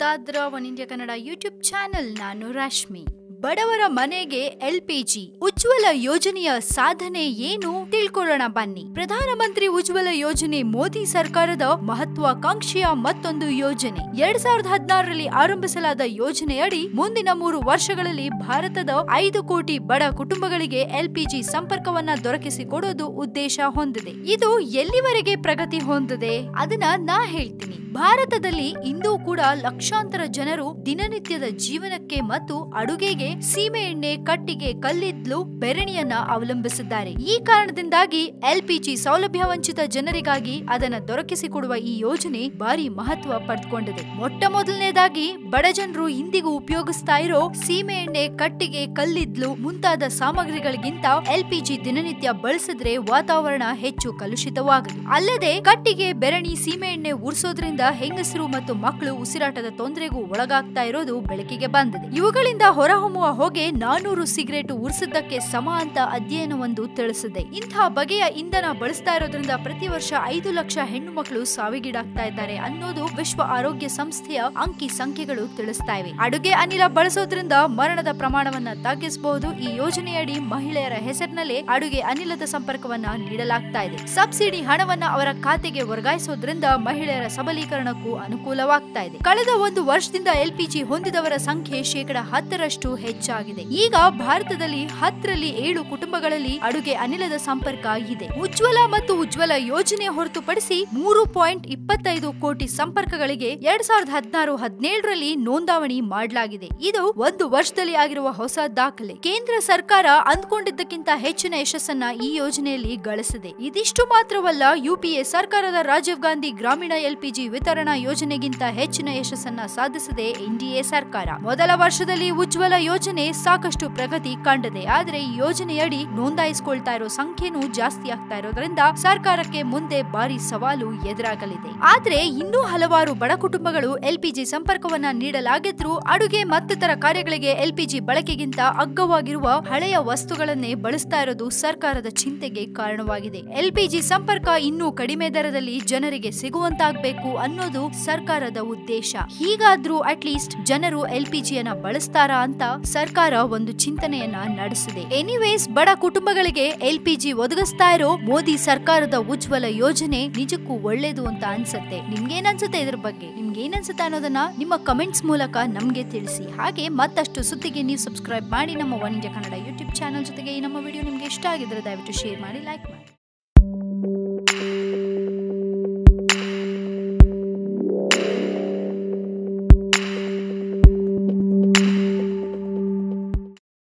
ಸಾದ್ರ one India Kannada YouTube channel ನಾನು ರಶ್ಮಿ. ಬಡವರ ಮನೆಗೆ ಎಲ್ ಪಿ ಜಿ, ಉಜ್ವಲ ಯೋಜನೆಯ ಸಾಧನೆ ಏನು ತಿಳ್ಕೊಳ್ಳೋಣ ಬನ್ನಿ. ಪ್ರಧಾನಮಂತ್ರಿ ಉಜ್ವಲ ಯೋಜನೆ ಮೋದಿ ಸರ್ಕಾರದ ಮಹತ್ವಾಕಾಂಕ್ಷೆಯ ಮತ್ತೊಂದು ಯೋಜನೆ. ಎರಡ್ ಸಾವಿರದ ಹದಿನಾರರಲ್ಲಿ ಆರಂಭಿಸಲಾದ ಯೋಜನೆಯಡಿ ಮುಂದಿನ ಮೂರು ವರ್ಷಗಳಲ್ಲಿ ಭಾರತದ ಐದು ಕೋಟಿ ಬಡ ಕುಟುಂಬಗಳಿಗೆ ಎಲ್ಪಿಜಿ ಸಂಪರ್ಕವನ್ನ ದೊರಕಿಸಿಕೊಡೋದು ಉದ್ದೇಶ ಹೊಂದಿದೆ. ಇದು ಎಲ್ಲಿವರೆಗೆ ಪ್ರಗತಿ ಹೊಂದಿದೆ? ಅದನ್ನ ನಾ ಹೇಳ್ತೀನಿ. ಭಾರತದಲ್ಲಿ ಕೂಡ ಲಕ್ಷಾಂತರ ಜನರು ದಿನನಿತ್ಯದ ಜೀವನಕ್ಕೆ ಮತ್ತು ಅಡುಗೆಗೆ ಸೀಮೆ ಎಣ್ಣೆ, ಕಟ್ಟಿಗೆ, ಕಲ್ಲಿದ್ದಲು, ಬೆರಣಿಯನ್ನ ಅವಲಂಬಿಸಿದ್ದಾರೆ. ಈ ಕಾರಣದಿಂದಾಗಿ ಎಲ್ಪಿಜಿ ಸೌಲಭ್ಯ ವಂಚಿತ ಜನರಿಗಾಗಿ ಅದನ್ನ ದೊರಕಿಸಿಕೊಡುವ ಈ ಯೋಜನೆ ಭಾರಿ ಮಹತ್ವ ಪಡೆದುಕೊಂಡಿದೆ. ಮೊಟ್ಟ ಮೊದಲನೇದಾಗಿ ಬಡ ಜನರು ಇಂದಿಗೂ ಉಪಯೋಗಿಸ್ತಾ ಇರೋ ಸೀಮೆ ಎಣ್ಣೆ, ಕಟ್ಟಿಗೆ ಕಲ್ಲಿದ್ಲು ಮುಂತಾದ ಸಾಮಗ್ರಿಗಳಿಗಿಂತ ಎಲ್ಪಿಜಿ ದಿನನಿತ್ಯ ಬಳಸಿದ್ರೆ ವಾತಾವರಣ ಹೆಚ್ಚು ಕಲುಷಿತವಾಗದು. ಅಲ್ಲದೆ, ಕಟ್ಟಿಗೆ, ಬೆರಣಿ, ಸೀಮೆ ಎಣ್ಣೆ ಉರ್ಸೋದ್ರಿಂದ ಹೆಂಗಸರು ಮತ್ತು ಮಕ್ಕಳು ಉಸಿರಾಟದ ತೊಂದರೆಗೂ ಒಳಗಾಗ್ತಾ ಇರೋದು ಬೆಳಕಿಗೆ ಬಂದಿದೆ. ಇವುಗಳಿಂದ ಹೊರಹೊಮ್ಮುವ ಹೊಗೆ ನಾನೂರು ಸಿಗರೇಟ್ ಉರಿಸಿದ್ದಕ್ಕೆ ಸಮ ಅಂತ ಅಧ್ಯಯನವೊಂದು ತಿಳಿಸಿದೆ. ಇಂತಹ ಬಗೆಯ ಇಂಧನ ಬಳಸ್ತಾ ಇರೋದ್ರಿಂದ ಪ್ರತಿ ವರ್ಷ ಐದು ಲಕ್ಷ ಹೆಣ್ಣು ಮಕ್ಕಳು ಸಾವಿಗೀಡಾಗ್ತಾ ಇದ್ದಾರೆ ಅನ್ನೋದು ವಿಶ್ವ ಆರೋಗ್ಯ ಸಂಸ್ಥೆಯ ಅಂಕಿ ಸಂಖ್ಯೆಗಳು ತಿಳಿಸ್ತಾ ಇವೆ. ಅಡುಗೆ ಅನಿಲ ಬಳಸೋದ್ರಿಂದ ಮರಣದ ಪ್ರಮಾಣವನ್ನ ತಗ್ಗಿಸಬಹುದು. ಈ ಯೋಜನೆಯಡಿ ಮಹಿಳೆಯರ ಹೆಸರಿನಲ್ಲೇ ಅಡುಗೆ ಅನಿಲದ ಸಂಪರ್ಕವನ್ನ ನೀಡಲಾಗ್ತಾ ಇದೆ. ಸಬ್ಸಿಡಿ ಹಣವನ್ನ ಅವರ ಖಾತೆಗೆ ವರ್ಗಾಯಿಸೋದ್ರಿಂದ ಮಹಿಳೆಯರ ಸಬಲೀಕರಣಕ್ಕೂ ಅನುಕೂಲವಾಗ್ತಾ ಇದೆ. ಕಳೆದ ಒಂದು ವರ್ಷದಿಂದ ಎಲ್ಪಿಜಿ ಹೊಂದಿದವರ ಸಂಖ್ಯೆ ಶೇಕಡ ಹತ್ತರಷ್ಟು ಹೆಚ್ಚಾಗಿದೆ. ಈಗ ಭಾರತದಲ್ಲಿ ಹತ್ತರಲ್ಲಿ ಏಳು ಕುಟುಂಬಗಳಲ್ಲಿ ಅಡುಗೆ ಅನಿಲದ ಸಂಪರ್ಕ ಇದೆ. ಉಜ್ವಲ ಮತ್ತು ಉಜ್ವಲ ಯೋಜನೆ ಹೊರತುಪಡಿಸಿ ಮೂರು ಪಾಯಿಂಟ್ ಇಪ್ಪತ್ತೈದು ಕೋಟಿ ಸಂಪರ್ಕಗಳಿಗೆ ಎರಡ್ ಸಾವಿರದ ಹದಿನಾರು ಹದಿನೇಳರಲ್ಲಿ ನೋಂದಾವಣಿ ಮಾಡಲಾಗಿದೆ. ಇದು ಒಂದು ವರ್ಷದಲ್ಲಿ ಆಗಿರುವ ಹೊಸ ದಾಖಲೆ. ಕೇಂದ್ರ ಸರ್ಕಾರ ಅಂದ್ಕೊಂಡಿದ್ದಕ್ಕಿಂತ ಹೆಚ್ಚಿನ ಯಶಸ್ಸನ್ನ ಈ ಯೋಜನೆಯಲ್ಲಿ ಗಳಿಸಿದೆ. ಇದಿಷ್ಟು ಮಾತ್ರವಲ್ಲ ಯುಪಿಎ ಸರ್ಕಾರದ ರಾಜೀವ್ ಗಾಂಧಿ ಗ್ರಾಮೀಣ ಎಲ್ಪಿಜಿ ವಿತರಣಾ ಯೋಜನೆಗಿಂತ ಹೆಚ್ಚಿನ ಯಶಸ್ಸನ್ನ ಸಾಧಿಸಿದೆ ಎನ್ಡಿಎ ಸರ್ಕಾರ. ಮೊದಲ ವರ್ಷದಲ್ಲಿ ಉಜ್ವಲ ಯೋಜನೆ ಸಾಕಷ್ಟು ಪ್ರಗತಿ ಕಂಡಿದೆ. ಆದರೆ ಈ ಯೋಜನೆಯಡಿ ನೋಂದಾಯಿಸಿಕೊಳ್ತಾ ಇರೋ ಸಂಖ್ಯೆನೂ ಜಾಸ್ತಿ ಆಗ್ತಾ ಇರೋದ್ರಿಂದ ಸರ್ಕಾರಕ್ಕೆ ಮುಂದೆ ಭಾರಿ ಸವಾಲು ಎದುರಾಗಲಿದೆ. ಆದ್ರೆ ಇನ್ನೂ ಹಲವಾರು ಬಡ ಕುಟುಂಬಗಳು ಎಲ್ಪಿಜಿ ಸಂಪರ್ಕವನ್ನ ನೀಡಲಾಗಿದ್ರು ಅಡುಗೆ ಮತ್ತಿತರ ಕಾರ್ಯಗಳಿಗೆ ಎಲ್ಪಿಜಿ ಬಳಕೆಗಿಂತ ಅಗ್ಗವಾಗಿರುವ ಹಳೆಯ ವಸ್ತುಗಳನ್ನೇ ಬಳಸ್ತಾ ಇರೋದು ಸರ್ಕಾರದ ಚಿಂತೆಗೆ ಕಾರಣವಾಗಿದೆ. ಎಲ್ಪಿಜಿ ಸಂಪರ್ಕ ಇನ್ನೂ ಕಡಿಮೆ ದರದಲ್ಲಿ ಜನರಿಗೆ ಸಿಗುವಂತಾಗಬೇಕು ಅನ್ನೋದು ಸರ್ಕಾರದ ಉದ್ದೇಶ. ಹೀಗಾದ್ರೂ ಅಟ್ಲೀಸ್ಟ್ ಜನರು ಎಲ್ ಎಲ್ಪಿಜಿಯನ್ನ ಬಳಸ್ತಾರಾ ಅಂತ ಸರ್ಕಾರ ಒಂದು ಚಿಂತನೆಯನ್ನ ನಡೆಸಿದೆ. ಎನಿವೇಸ್ ಬಡ ಕುಟುಂಬಗಳಿಗೆ ಎಲ್ ಪಿ ಜಿ ಒದಗಿಸ್ತಾ ಇರೋ ಮೋದಿ ಸರ್ಕಾರದ ಉಜ್ವಲ ಯೋಜನೆ ನಿಜಕ್ಕೂ ಒಳ್ಳೇದು ಅಂತ ಅನ್ಸುತ್ತೆ. ನಿಮ್ಗೇನ್ ಅನ್ಸುತ್ತೆ ಇದ್ರ ಬಗ್ಗೆ? ನಿಮ್ಗೆ ಏನ್ ಅನ್ಸುತ್ತೆ ಅನ್ನೋದನ್ನ ನಿಮ್ಮ ಕಮೆಂಟ್ಸ್ ಮೂಲಕ ನಮ್ಗೆ ತಿಳಿಸಿ. ಹಾಗೆ ಮತ್ತಷ್ಟು ಸುದ್ದಿಗೆ ನೀವು ಸಬ್ಸ್ಕ್ರೈಬ್ ಮಾಡಿ ನಮ್ಮ ಒನ್ ಕನ್ನಡ ಯೂಟ್ಯೂಬ್ ಚಾನಲ್ ಜೊತೆಗೆ ಈ ನಮ್ಮ ವಿಡಿಯೋ ನಿಮ್ಗೆ ಇಷ್ಟ ಆಗಿದ್ರೆ ದಯವಿಟ್ಟು ಶೇರ್ ಮಾಡಿ ಲೈಕ್ ಮಾಡಿ.